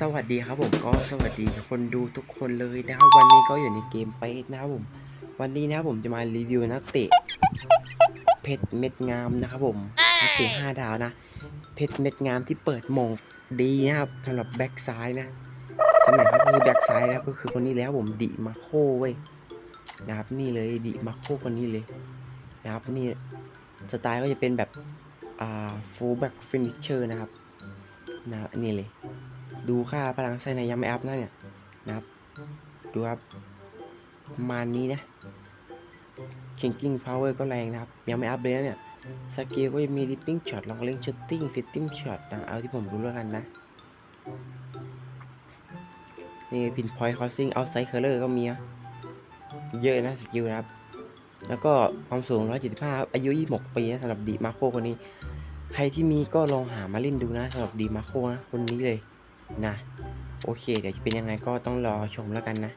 สวัสดีครับผมก็สวัสดีคนดูทุกคนเลยนะครับวันนี้ก็อยู่ในเกมไปนะครับผม วันนี้นะครับผมจะมารีวิวนักเตะเพชรเม็ดงามนะครับผมนักเตะห้าดาวนะเพชรเม็ดงามที่เปิดหมงดีนะครับสำหรับแบ็กซ้ายนะตำแหน่งครับคือแบ็กซ้ายนะครับก็คือคนนี้แล้วผมดิมาโคเว้ยนะครับนี่เลยดิมาโคคนนี้เลยนะครับนี่สไตล์ก็จะเป็นแบบอ่าฟูลแบ็กฟินิชเชอร์นะครับนะนี่เลย ดูค่าพลังไส้ในยังไม่อัพนะเนี่ยนะครับ ดูครับประมาณนี้นะ Kicking Power ก็แรงนะครับ ยังไม่อัพเลยนะเนี่ยสกิลก็จะมี Dipping Shot Long Range Shooting Fitting Shot นะเอาที่ผมรู้แล้วกันนะ นี่ Pinpoint Crossing Outside Curler ก็มีเยอะนะสกิลนะครับ แล้วก็ความสูง 175ครับอายุ 26 ปีนะสำหรับดีมาโคคนนี้ ใครที่มีก็ลองหามาเล่นดูนะสำหรับดีมาโคนะคนนี้เลย นะ โอเค เดี๋ยวจะเป็นยังไงก็ต้องรอชมแล้วกันนะ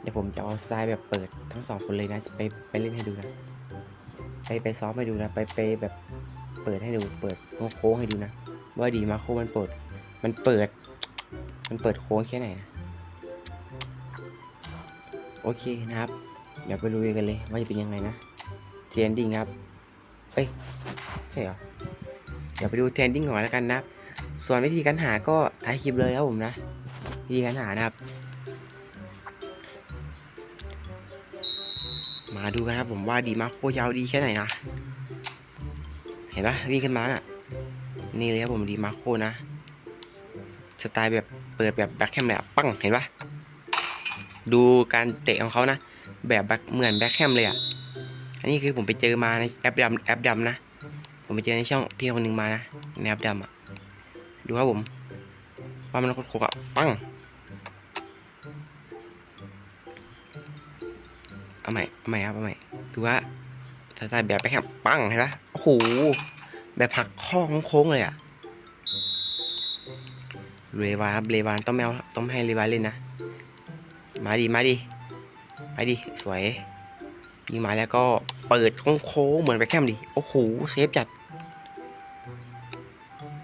เดี๋ยวผมจะเอาสไตล์แบบเปิดทั้งสองคนเลยนะจะไปไปเล่นให้ดูนะไปไปซ้อมให้ดูนะ ไปไปแบบเปิดให้ดู เปิดโค้งให้ดูนะ ว่าดีมาโคมันเปิด มันเปิด มันเปิดโค้งแค่ไหนนะโอเคนะครับ เดี๋ยวไปดูกันเลยว่าจะเป็นยังไงนะเทรนดิ้งครับ เอ้ย ใช่เหรอ เดี๋ยวไปดูเทรนดิ้งก่อนแล้วกันนะ ส่วนวิธีการหาก็ท้ายคลิปเลยครับผมนะวิธีการหานะครับ มาดูกันครับผมว่าดีมากโคยาวดีแค่ไหนนะเห็นปะวิ่งขึ้นมาน่ะ นี่เลยครับผมดีมาโคนะสไตล์แบบเปิดแบบแบ็คแคมเลยอะปังเห็นปะดูการเตะของเขานะ แบบแบ็คเหมือนแบ็คแคมเลยอะอันนี้คือผมไปเจอมาในแอปดำแอปดำนะ ผมไปเจอในช่องพี่คนหนึ่งมานะในแอปดำอะ ดูครับผมว่ามันโคกอะปังเอาใหม่เอาใหม่ครับเอาใหม่ดูว่าสไตล์แบบไปแคบปังเห็นปะโอ้โหแบบหักข้อโค้งเลยอะเรวานครับเรวานต้องไม่เอาต้องไม่ให้เรวานเล่นนะ มาดิมาดิไปดิสวยยิงมาแล้วก็เปิดโค้งเหมือนไปแคมดิ โอ้โห เซฟจัด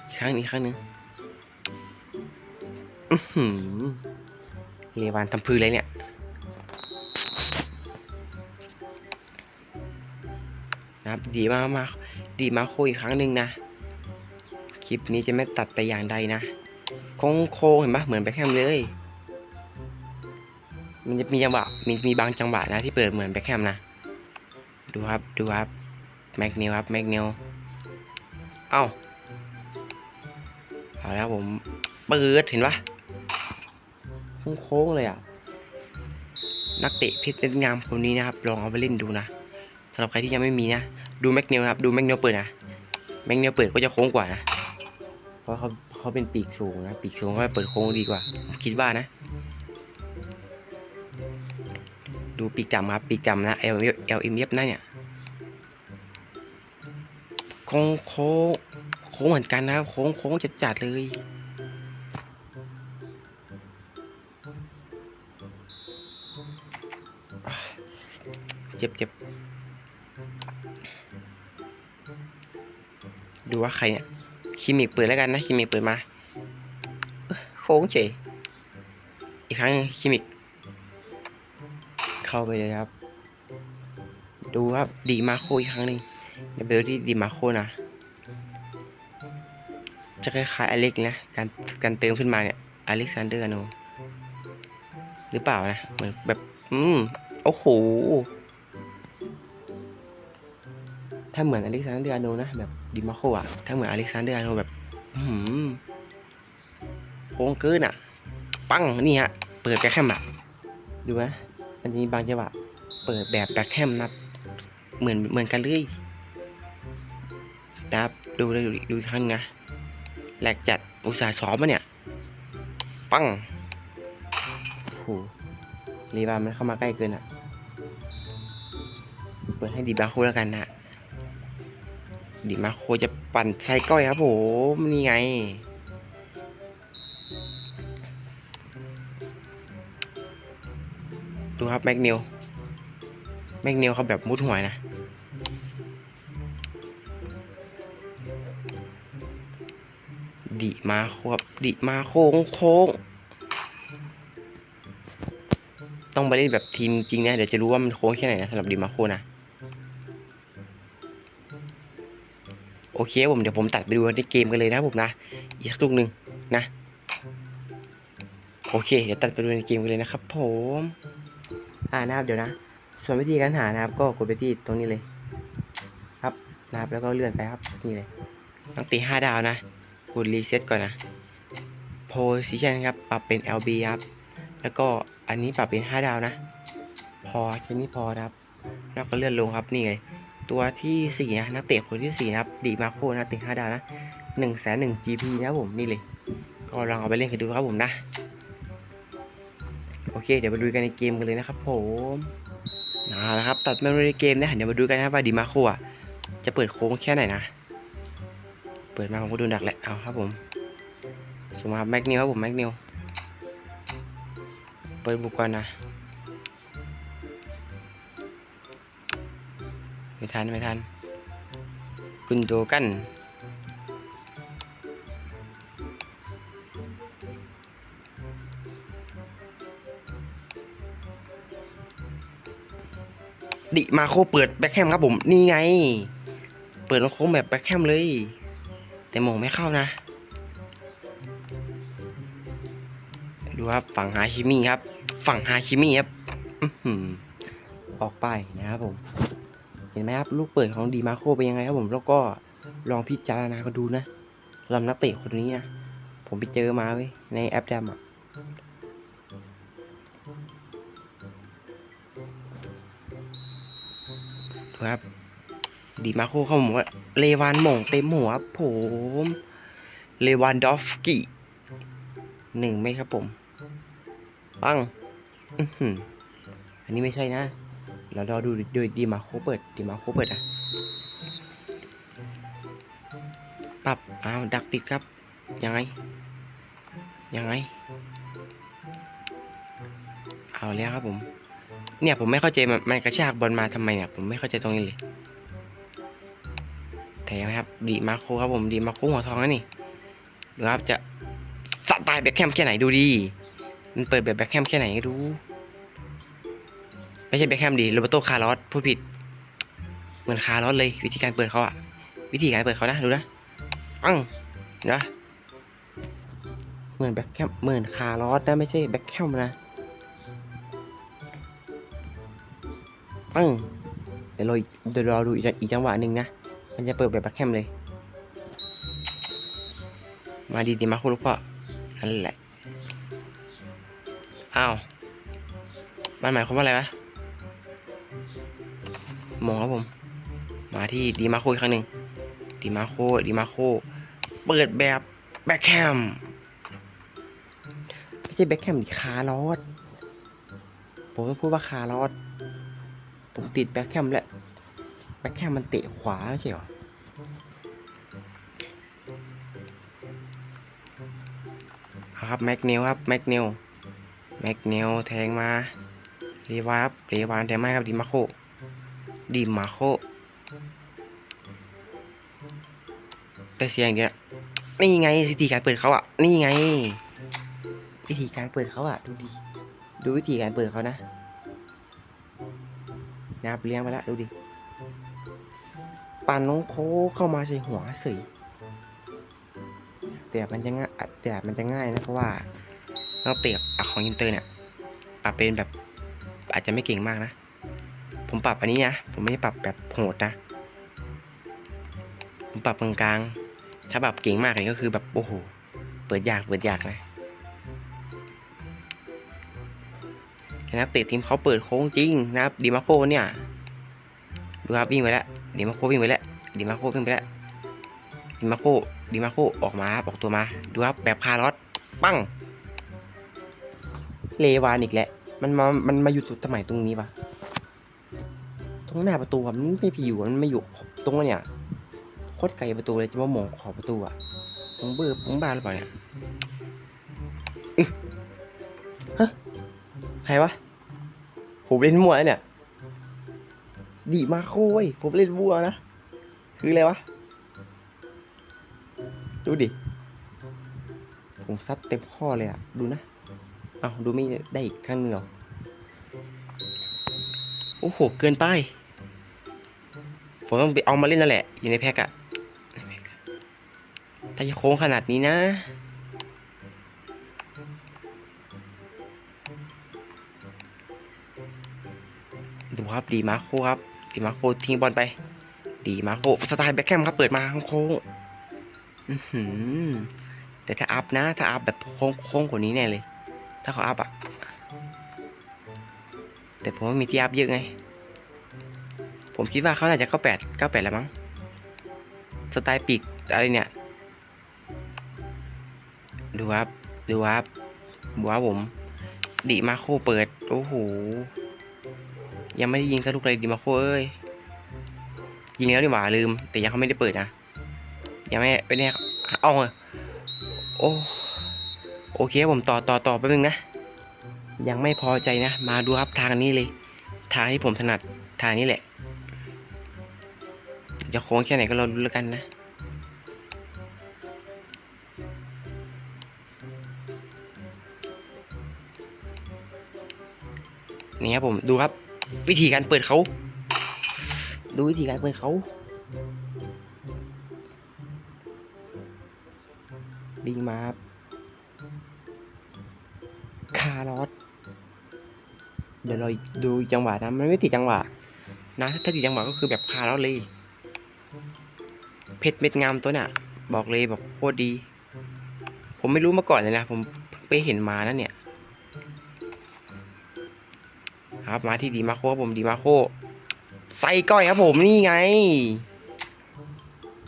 อีกครั้งอีกครั้งหนึ่ง เลวานทำพื้นเลยเนี่ย นะครับ ดีมากมากดีมากโคอีกครั้งหนึ่งนะ คลิปนี้จะไม่ตัดแต่อย่างใดนะโค้งโค้งเห็นปะเหมือนแบ็คมเลย มันจะมีจังหวะมีมีบางจังหวะนะที่เปิดเหมือนแบ็คมนะ ดูครับ ดูครับแม็กนิวครับแม็กนิวเอ้าเอาแล้วผมเปิดเห็นปะ โค้งๆเลยอะ นักเตะเพชรเล่นงามคนนี้นะครับ ลองเอาไปเล่นดูนะสำหรับใครที่ยังไม่มีนะ ดูแม็กนิวนะครับดูแม็กเนิวเปิดนะแม็กเนิวเปิดก็จะโค้งกว่านะ เพราะเขาเขาเป็นปีกสูงนะ ปีกสูงก็เปิดโค้งดีกว่า คิดว่านะ ดูปีกจำครับ ปีกจำนะ L L M F นะเนี่ยโค้งโค้งโค้งเหมือนกันนะครับ โค้งโค้งจัดจัดๆเลย เจ็บเจ็บดูว่าใครเนี่ยคิมิกเปิดแล้วกันนะคิมิกเปิดมาโค้งเฉยอีกครั้งคิมิกเข้าไปเลยครับ ดูครับดีมาโคอีกครั้งหนึ่งเบลที่ดีมาโคนะ จะคล้ายๆอเล็กนะการการเติมขึ้นมาเนี่ยอเล็กซานเดอร์โนหรือเปล่านะเหมือนแบบ อืม โอ้โห ถ้าเหมือนอเล็กซานเดอร์อาโนนะแบบดิมาโคอะถ้าเหมือนอเล็กซานเดอร์อาโนแบบอืมโค้งเกินอะปังนี่ฮะ เปิดแบ็คแคมอะดูนะมันจะมีบางจังหวะเปิดแบบแบ็คแคมนะเหมือนเหมือนกันเลยนะครับดูเลยดูดูอีกครั้งนะแหลกจัดอุตส่าห์ซ้อมมาเนี่ย ปังโอ้โหรีบามันเข้ามาใกล้เกินอะเปิดให้ดีบาโคแล้วกันนะ ดิมาโคจะปั่นไส้ก้อยครับผมนี่ไง ดูครับ แม็กนิว แม็กนิวเขาแบบมุดหัวนะดีดิมาโคครับ ดิมาโค้งโค้ง ต้องไปเล่นแบบทีมจริงนะ เดี๋ยวจะรู้ว่ามันโค้งแค่ไหนนะสำหรับดิมาโคนะ โอเคผมเดี๋ยวผมตัดไปดูในเกมกันเลยนะผมนะอีกสักลูกหนึ่งนะ โอเค เดี๋ยวตัดไปดูในเกมกันเลยนะครับ ผม อ่านะครับเดี๋ยวนะ ส่วนวิธีการหานะครับ ก็กดไปที่ตรงนี้เลยครับนะครับแล้วก็เลื่อนไปครับนี่เลยต้องตีห้าดาวนะกดรีเซ็ตก่อนนะ position ครับปรับเป็น LB ครับ แล้วก็อันนี้ปรับเป็น 5 ดาวนะ พอแค่นี้พอครับ แล้วก็เลื่อนลงครับนี่ไง ตัวที่4นะนักเตะคนที่4นะครับดีมาโคนะติด5ดาวนะ1นึ่งแสนหนึ่ง GP นะผมนี่เลย ก็ลองเอาไปเล่นกันดูครับผมนะ โอเค เดี๋ยวมาดูกันในเกมกันเลยนะครับผมเอาละครับตัดมาดูในเกมนะเดี๋ยวมาดูกันนะว่าดีมาโคอะจะเปิดโค้งแค่ไหนนะเปิดมาผมก็ดูดักแหละเอาครับผมสมมาแม็กนิวครับผมแม็กนิวเปิดบุกก่อนนะ ไม่ทันไม่ทัน คุณโดกัน ดิมาโคเปิดแบ็คแฮมครับผม นี่ไง เปิดโค้งแบบแบ็คแฮมเลย แต่มองไม่เข้านะ ดูครับ ฝั่งฮาชิมิครับ ฝั่งฮาชิมิครับอื้อหืออกไปนะครับผม ห็นไหมครับลูกเปิดของดีมาโคเป็นยังไงครับผมแล้วก็ลองพิจารณากันดูนะสำหรับนักเตะคนนี้นะผมไปเจอมาเว้ยในแอปแดมอะครับดีมาโคเขาบอกว่าเลวานหม่งเต็มหัวผมเลวานดอฟกี้หนึ่งไหมครับผม ปังอื้อหืออันนี้ไม่ใช่นะ เรารอดูดยดีมาโคเปิดดีมาโคเปิดอะปรับอ้าวดักติดครับ ยังไง ยังไง เอาแล้วครับผม เนี่ยผมไม่เข้าใจมันกระชากบอลมาทำไมเนี่ยผมไม่เข้าใจตรงนี้เลยแต่ยังครับดีมาโคครับผมดีมาโคหัวทองนะนี่ดูครับจะสไตล์แบ็คแฮมแค่ไหนดูดีมันเปิดแบบแบ็คแฮมแค่ไหนก็ดู ไม่ใช่แบคแฮมดีโรเบโตคาร์ลอสพูดผิด เหมือนคาร์ลอสเลย วิธีการเปิดเขาอะวิธีการเปิดเขานะดูนะอังเห็นะเหมือนแบ็คแฮมเหมือนคาร์ลอสนะไม่ใช่แบ็คแฮมนะปังเดี๋ยวรอเดี๋ยวรอดูอีกอีกจังหวะหนึ่งนะ มันจะเปิดแบบแบ็คแฮมเลย มาดีดีมาคุณลูกพ่อนั่นแหละ อ้าว มันหมายความว่าอะไรวะ มองครับผม มาที่ดีมาโคอีกครั้งหนึ่งดีมาโคดีมาโคเปิดแบบแบ็คแฮมไม่ใช่แบ็คแฮมดิคาร์ลอสผมต้องพูดว่าคาร์ลอสผมติดแบ็คแฮมแหละแบ็คแฮมมันเตะขวาไม่ใช่หรอเอาครับแม็กเนลครับแม็กเนลแม็กเนลแทงมาเรวารับเรวานแทงมาครับดิมาโค ดิมาโคแต่เสียงเดียนี่ไงวิธีการเปิดเขาอะ นี่ไง วิธีการเปิดเขาอะ ดูดิ ดูวิธีการเปิดเขานะนับเลี้ยงไปแล้วดูดิปั่นน้องโคเข้ามาใส่หัวเสยแต่มันจะง่ายแต่มันจะง่ายนะเพราะว่าเราเตะอะของอินเตอร์เนี่ยปรับเป็นแบบอาจจะไม่เก่งมากนะ ผมปรับอันนี้นะ ผมไม่ได้ปรับแบบโหดนะ ผมปรับกลางๆ ถ้าปรับเก่งมากเลยก็คือแบบ โอ้โห เปิดยากเปิดยากนะนะครับเตะทีมเขาเปิดโค้งจริงนะครับดีมาโคเนี่ย ดูครับวิ่งไปแล้วดีมาโควิ่งไปแล้วดีมาโควิ่งไปแล้วดิมาโคดิมาโคออกมาครับออกตัวมา ดูครับแบบคาร์ลอสปั้งเลวานอีกแหละ มันมา มันมาอยู่สุดสมัยตรงนี้ปะ ตรงหน้าประตูมันไม่พี่อยู่มันไม่อยู่ตรงเนี่ยโคตรไกลประตูเลยจะมามองขอบประตูอะผมเบื่อผมบ้าหรือเปล่าเนี่ยฮะใครวะผมเล่นมั่วเนี่ย ดีมาโค้ยผมเล่นมั่วนะ คืออะไรวะ ดูดิ ผมซัดเต็มข้อเลยอะ ดูนะ เอาดูไม่ได้อีกข้างหนึงหรอ โอ้โห เกินไป ผมต้องไปเอามาเล่นนั่นแหละ อยู่ในแพ็กอะถ้าจะโค้งขนาดนี้นะ ดูครับดีมาโคครับดีมาโคทิ้งบอลไป ดีมาโคสไตล์แบ็คแคมครับเปิดมาโค้งอื้อหือแต่ถ้าอัพนะ ถ้าอัพแบบโค้งโค้งกว่านี้แน่เลย ถ้าเขาอัพอะแต่ผมว่ามีที่อัพเยอะไง ผมคิดว่าเขาน่าจะเข้าแปดเก้าแปดแล้วมั้ง สไตล์ปีกอะไรเนี่ย ดูครับ ดูครับดูครับผม ดีมาโคเปิด โอ้โห ยังไม่ได้ยิงสักลูกเลยดีมาโคเอ้ย ยิงแล้วนี่หว่าลืม แต่ยังเขาไม่ได้เปิดนะ ยังไม่ไม่แน่ยเอาโอ้โอเคผมต่อต่อต่อแป๊บนึงนะ ยังไม่พอใจนะ มาดูครับทางนี้เลย ทางที่ผมถนัดทางนี้แหละ จะโค้งแค่ไหนก็รอรู้แล้วกันนะ นี่ครับผมดูครับ วิธีการเปิดเขา ดูวิธีการเปิดเขาดีมาครับคาร์ลอสเดี๋ยวเราดูจังหวะนะมันไม่ติดจังหวะนะถ้าติดจังหวะก็คือแบบคาร์ลอสเลย เพชรเม็ดงามตัวน่ะ บอกเลยบอกโคตรดี ผมไม่รู้มาก่อนเลยนะ ผมเพิ่งไปเห็นมานั่นเนี่ย ครับมาที่ดีมาโคครับผมดีมาโคไส้ก้อยครับผมนี่ไง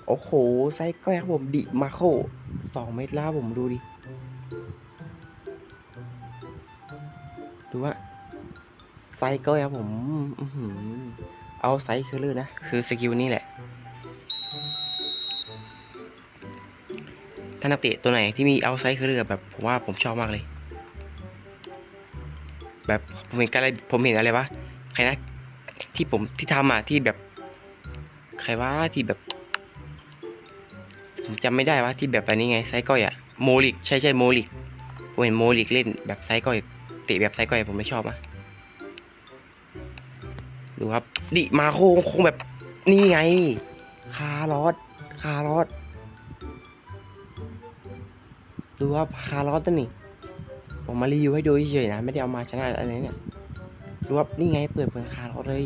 โอ้โหไส้ก้อยครับผมดิมาโคสองเม็ดแล้วผมดูดิ ดูว่าไซส์ก้อยครับผม เอาไซส์คือเลยนะ คือสกิลนี่แหละ ถ้านักเตะตัวไหนที่มีเอาไซส์คือเลยแบบผมว่าผมชอบมากเลย แบบผมเห็นอะไรผมเห็นอะไรวะใครนะที่ผมที่ทำอะที่แบบ ใครว่าที่แบบผมจำไม่ได้ว่าที่แบบอันนี้ไงไซก้อยอะโมลิกใช่ใช่โมลิกผมเห็นโมลิกเล่นแบบไซก้อยเตะแบบไซก้อยผมไม่ชอบอะดูครับดิมาโค้งคงแบบนี่ไง คาร์ลอสคาร์ลอส ดูครับคาร์ลอตัวนี้ผมมารีวิวให้ดูเฉยๆนะ ไม่ได้เอามาชนะอะไรเนี่ยดูครับนี่ไงเปิดเปิดคาร์ลอเลย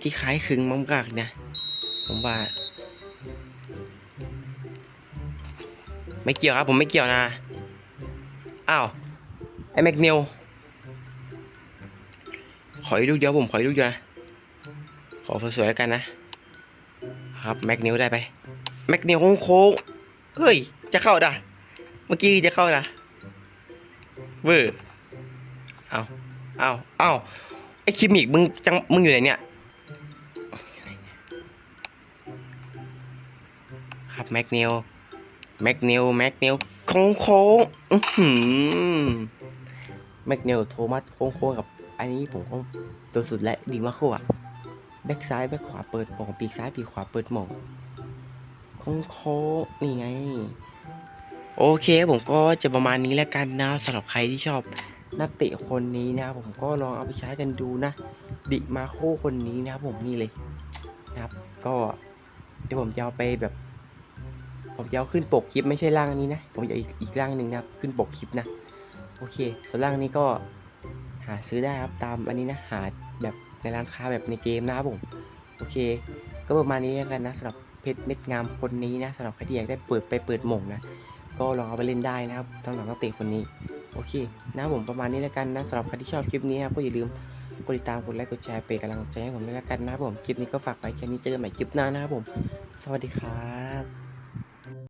ที่คล้ายคึงมังกากนะผมว่า ไม่เกี่ยวครับผมไม่เกี่ยวนะอ้าวไอ้แม็กนิวขออีกลูกเดียวผมขออีกลูกเดียวนะขอสวยๆแล้วกันนะครับ แม็กนิวได้ไป แม็กนิวโค้งเฮ้ย จะเข้าด่ะ เมื่อกี้จะเข้านะเวอร์เอาเอาเอาไอคิมิกมึงจังมึงอยู่ไหนเนี่ยครับแม็กนิวแม็กนิวแม็กนิวโค้งโค้งอื้อหือแม็กนิวโทมัสโค้งโค้งกับอันนี้ผมก็ตัวสุดและดีมากกว่าแบ็กซ้ายแบ็กขวาเปิดโป่งปีกซ้ายปีกขวาเปิดหม่อง โค้งโค้งนี่ไง โอเคผมก็จะประมาณนี้แล้วกันนะสำหรับใครที่ชอบนักเตะคนนี้นะผมก็ลองเอาไปใช้กันดูนะ ดิมาโคคนนี้นะผมนี่เลยนะครับ ก็เดี๋ยวผมจะเอาไปแบบ ผมจะเอาขึ้นปกคลิปไม่ใช่ร่างนี้นะ ผมจะอาอีกอีกร่างหนึ่งนะครับ ขึ้นปกคลิปนะ โอเค ส่วนร่างนี้ก็หาซื้อได้ครับตามอันนี้นะหาแบบในร้านค้าแบบในเกมนะครับผม โอเค ก็ประมาณนี้แล้วกันนะสำหรับ เพชรเม็ดงามคนนี้นะสำหรับใครที่อยากได้เปิดไปเปิดหม่งนะก็ลองเอาไปเล่นได้นะครับสำหรับนักเตะคนนี้โอเคนะผมประมาณนี้แล้วกันนะสำหรับใครที่ชอบคลิปนี้นะครับก็อย่าลืมกดติดตามกดไลค์กดแชร์เป็นกำลังใจให้ผมด้วยแล้วกันนะครับผมคลิปนี้ก็ฝากไว้แค่นี้เจอกันใหม่คลิปหน้านะครับผม สวัสดีครับ